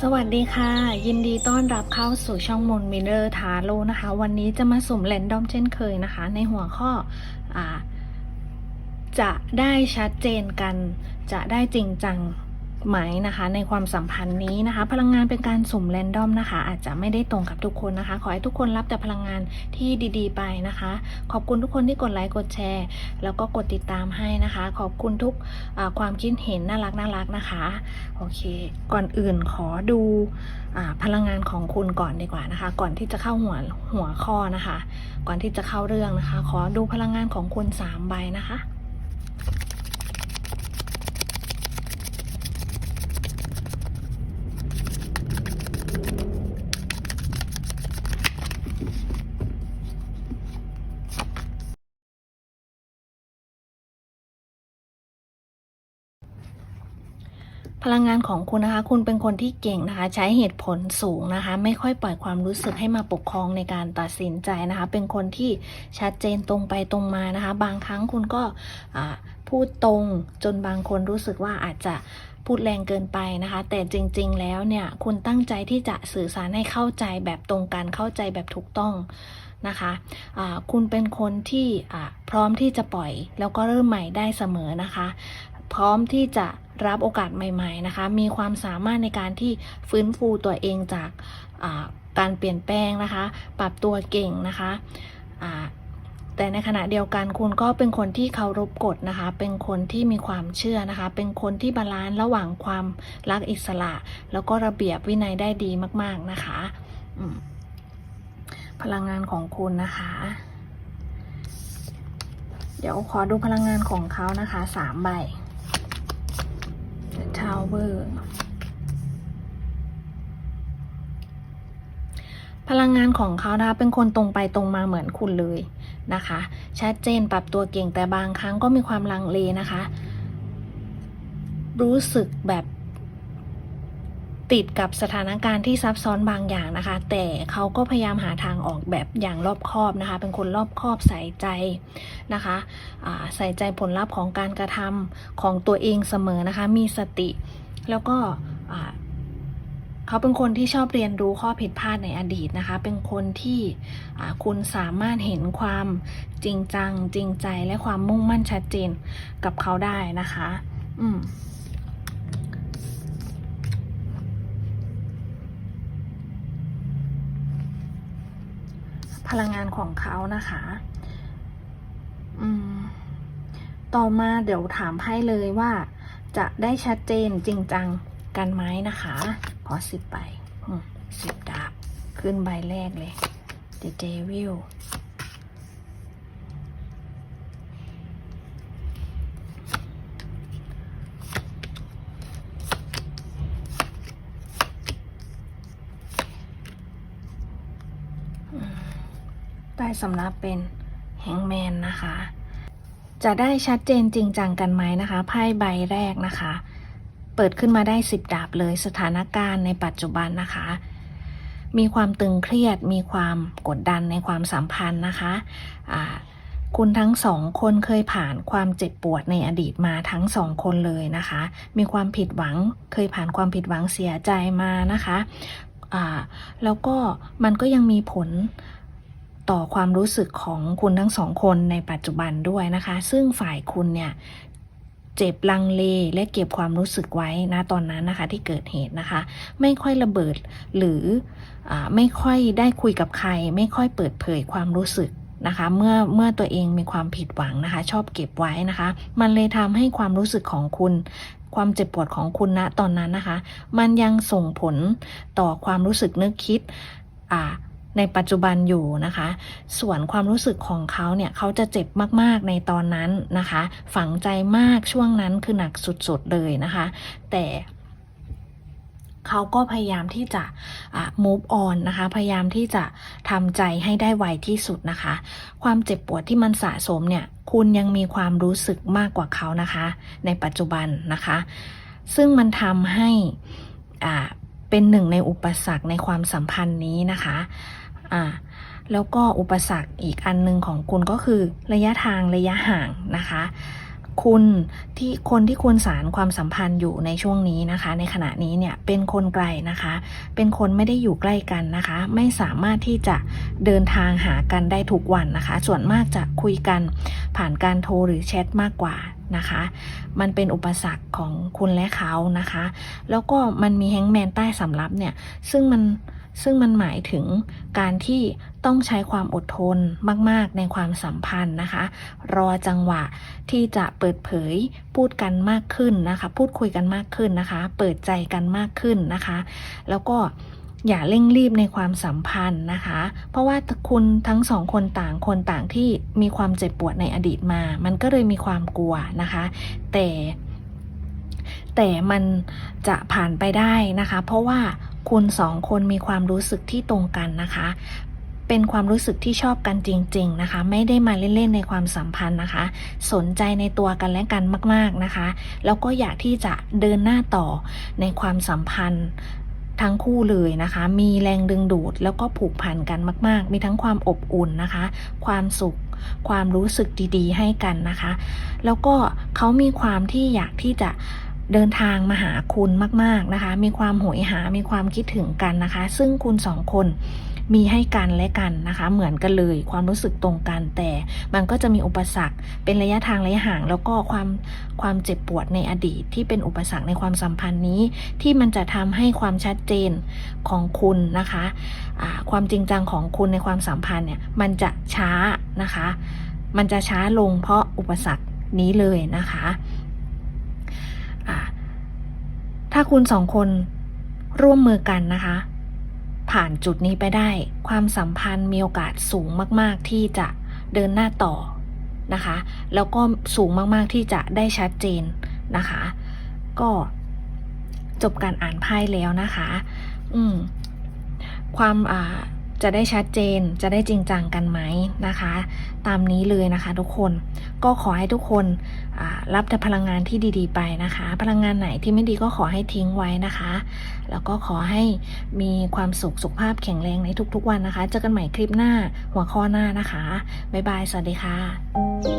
สวัสดีค่ะ ยินดีต้อนรับเข้าสู่ช่องมนมิเนอร์ทาโรนะคะ วันนี้จะมาสุ่มแรนดอมเช่นเคยนะคะ ในหัวข้ออจะได้ชัดเจนกัน จะได้จริงจัง หมนะคะ ในความสัมพันธ์นี้นะคะ พลังงานเป็นการสุ่มแรนดอมนะคะ อาจจะไม่ได้ตรงกับทุกคนนะคะ ขอให้ทุกคนรับแต่พลังงานที่ดี ๆ ไปนะคะ ขอบคุณทุกคนที่กดไลค์กดแชร์ แล้วก็กดติดตามให้นะคะ ขอบคุณทุกความคิดเห็นน่ารักน่ารักนะคะโอเค ก่อนอื่นขอดูอพลังงานของคุณก่อนดีกว่านะคะ ก่อนที่จะเข้าหัวหัวข้อนะคะ ก่อนที่จะเข้าเรื่องนะคะ ขอดูพลังงานของคุณสามใบนะคะ พลังงานของคุณนะคะ คุณเป็นคนที่เก่งนะคะ ใช้เหตุผลสูงนะคะ ไม่ค่อยปล่อยความรู้สึกให้มาปกครองในการตัดสินใจนะคะ เป็นคนที่ชัดเจนตรงไปตรงมานะคะ บางครั้งคุณก็พูดตรงจนบางคนรู้สึกว่าอาจจะพูดแรงเกินไปนะคะ แต่จริง ๆ แล้วเนี่ย คุณตั้งใจที่จะสื่อสารให้เข้าใจแบบตรงกันเข้าใจแบบถูกต้องนะคะอ่าคุณเป็นคนที่พร้อมที่จะปล่อย แล้วก็เริ่มใหม่ได้เสมอนะคะ พร้อมที่จะ รับโอกาสใหม่ๆนะคะ มีความสามารถในการที่ฟื้นฟูตัวเองจากการเปลี่ยนแปลงนะคะ ปรับตัวเก่งนะคะแต่ในขณะเดียวกันคุณก็เป็นคนที่เคารพกฎนะคะ เป็นคนที่มีความเชื่อนะคะ เป็นคนที่บาลานซ์ระหว่างความรักอิสระ แล้วก็ระเบียบวินัยได้ดีมาก ๆนะคะพลังงานของคุณนะคะ เดี๋ยวขอดูพลังงานของเขานะคะสามใบ power พลังงานของเขานะคะเป็นคนตรงไปตรงมาเหมือนคุณเลยนะคะ ชัดเจนปรับตัวเก่งแต่บางครั้งก็มีความลังเลนะคะ รู้สึกแบบ ติดกับสถานการณ์ที่ซับซ้อนบางอย่างนะคะ แต่เขาก็พยายามหาทางออกแบบอย่างรอบคอบนะคะ เป็นคนรอบคอบใส่ใจนะคะใส่ใจผลลัพธ์ของการกระทำของตัวเองเสมอนะคะ มีสติ แล้วก็เขาเป็นคนที่ชอบเรียนรู้ข้อผิดพลาดในอดีตนะคะ เป็นคนที่คุณสามารถเห็นความจริงจัง จริงใจและความมุ่งมั่นชัดเจนกับเขาได้นะคะ อืม พลังงานของเขานะคะต่อมาเดี๋ยวถามให้เลยว่า จะได้ชัดเจนจริงจังกันไหมนะคะ ขอสิบใบสิบดาบ ขึ้นใบแรกเลยเจเจวิล สำรับเป็นแฮงแมนนะคะ จะได้ชัดเจนจริงจังกันไหมนะคะไพ่ใบแรกนะคะ เปิดขึ้นมาได้สิบดาบเลยสถานการณ์ในปัจจุบันนะคะ มีความตึงเครียดมีความกดดันในความสัมพันธ์นะคะอ่าคุณทั้งสองคนเคยผ่านความเจ็บปวดในอดีตมาทั้งสองคนเลยนะคะ มีความผิดหวังเคยผ่านความผิดหวังเสียใจมานะคะ แล้วก็มันก็ยังมีผล ต่อความรู้สึกของคุณทั้งสองคนในปัจจุบันด้วยนะคะ ซึ่งฝ่ายคุณเนี่ยเจ็บลังเลและเก็บความรู้สึกไว้นะตอนนั้นนะคะที่เกิดเหตุนะคะ ไม่ค่อยระเบิดหรืออไม่ค่อยได้คุยกับใคร ไม่ค่อยเปิดเผยความรู้สึกนะคะเมื่อเมื่อตัวเองมีความผิดหวังนะคะ ชอบเก็บไว้นะคะ มันเลยทำให้ความรู้สึกของคุณ ความเจ็บปวดของคุณณตอนนั้นนะคะ มันยังส่งผลต่อความรู้สึกนึกคิดอ่า ในปัจจุบันอยู่นะคะ ส่วนความรู้สึกของเขาเนี่ยเขาจะเจ็บมากๆในตอนนั้นนะคะ ฝังใจมากช่วงนั้นคือหนักสุดๆเลยนะคะ แต่เขาก็พยายามที่จะะ move on นะคะ พยายามที่จะทำใจให้ได้ไวที่สุดนะคะ ความเจ็บปวดที่มันสะสมเนี่ย คุณยังมีความรู้สึกมากกว่าเขานะคะ ในปัจจุบันนะคะ ซึ่งมันทำให้เป็นหนึ่งในอุปสรรคในความสัมพันธ์นี้นะคะ อ่าแล้วก็อุปสรรคอีกอันหนึงของคุณก็คือระยะทางระยะห่างนะคะคุณที่คนที่คุณสารความสัมพันธ์อยู่ในช่วงนี้นะคะ ในขณะนี้เนี่ยเป็นคนไกลนะคะ เป็นคนไม่ได้อยู่ใกล้กันนะคะ ไม่สามารถที่จะเดินทางหากันได้ทุกวันนะคะ ส่วนมากจะคุยกันผ่านการโทรหรือแชทมากกว่านะคะ มันเป็นอุปสรรคของคุณและเขานะคะ แล้วก็มันมีแฮงแมนใต้สำรับเนี่ย ซึ่งมัน ซึ่งมันหมายถึงการที่ต้องใช้ความอดทนมาก ๆ ในความสัมพันธ์นะคะ รอจังหวะที่จะเปิดเผยพูดกันมากขึ้นนะคะ พูดคุยกันมากขึ้นนะคะ เปิดใจกันมากขึ้นนะคะ แล้วก็อย่าเร่งรีบในความสัมพันธ์นะคะ เพราะว่าคุณทั้งสองคนต่างคนต่างที่มีความเจ็บปวดในอดีตมา มันก็เลยมีความกลัวนะคะ แต่แต่มันจะผ่านไปได้นะคะ เพราะว่า คุณสองคนมีความรู้สึกที่ตรงกันนะคะ เป็นความรู้สึกที่ชอบกันจริง ๆนะคะ ไม่ได้มาเล่นๆในความสัมพันธ์นะคะ สนใจในตัวกันและกันมาก ๆนะคะ แล้วก็อยากที่จะเดินหน้าต่อในความสัมพันธ์ทั้งคู่เลยนะคะ มีแรงดึงดูดแล้วก็ผูกพันกันมาก ๆ มีทั้งความอบอุ่นนะคะ ความสุข ความรู้สึกดีๆ ให้กันนะคะ แล้วก็เขามีความที่อยากที่จะ เดินทางมาหาคุณมาก ๆนะคะ มีความโหยหา มีความคิดถึงกันนะคะ ซึ่งคุณสองคนมีให้กันและกันนะคะ เหมือนกันเลยความรู้สึกตรงกันแต่มันก็จะมีอุปสรรคเป็นระยะทางระยะห่าง แล้วก็ความความเจ็บปวดในอดีต ที่เป็นอุปสรรคในความสัมพันธ์นี้ ที่มันจะทำให้ความชัดเจนของคุณนะคะะความจริงจังของคุณในความสัมพันธ์เนี่ยมันจะช้านะคะ มันจะช้าลงเพราะอุปสรรคนี้เลยนะคะอะ ถ้าคุณสองคนร่วมมือกันนะคะ ผ่านจุดนี้ไปได้ ความสัมพันธ์มีโอกาสสูงมาก ๆ ที่จะเดินหน้าต่อนะคะ แล้วก็สูงมาก ๆ ที่จะได้ชัดเจนนะคะ ก็จบการอ่านไพ่แล้วนะคะ อืม ความอ่า จะได้ชัดเจนจะได้จริงจังกันไหมนะคะ ตามนี้เลยนะคะทุกคนก็ขอให้ทุกคนรับแต่พลังงานที่ดีๆ ไปนะคะ พลังงานไหนที่ไม่ดีก็ขอให้ทิ้งไว้นะคะ แล้วก็ขอให้มีความสุขสุขภาพแข็งแรงในทุกๆวันนะคะ เจอกันใหม่คลิปหน้าหัวข้อหน้านะคะบ๊ายบายสวัสดีค่ะ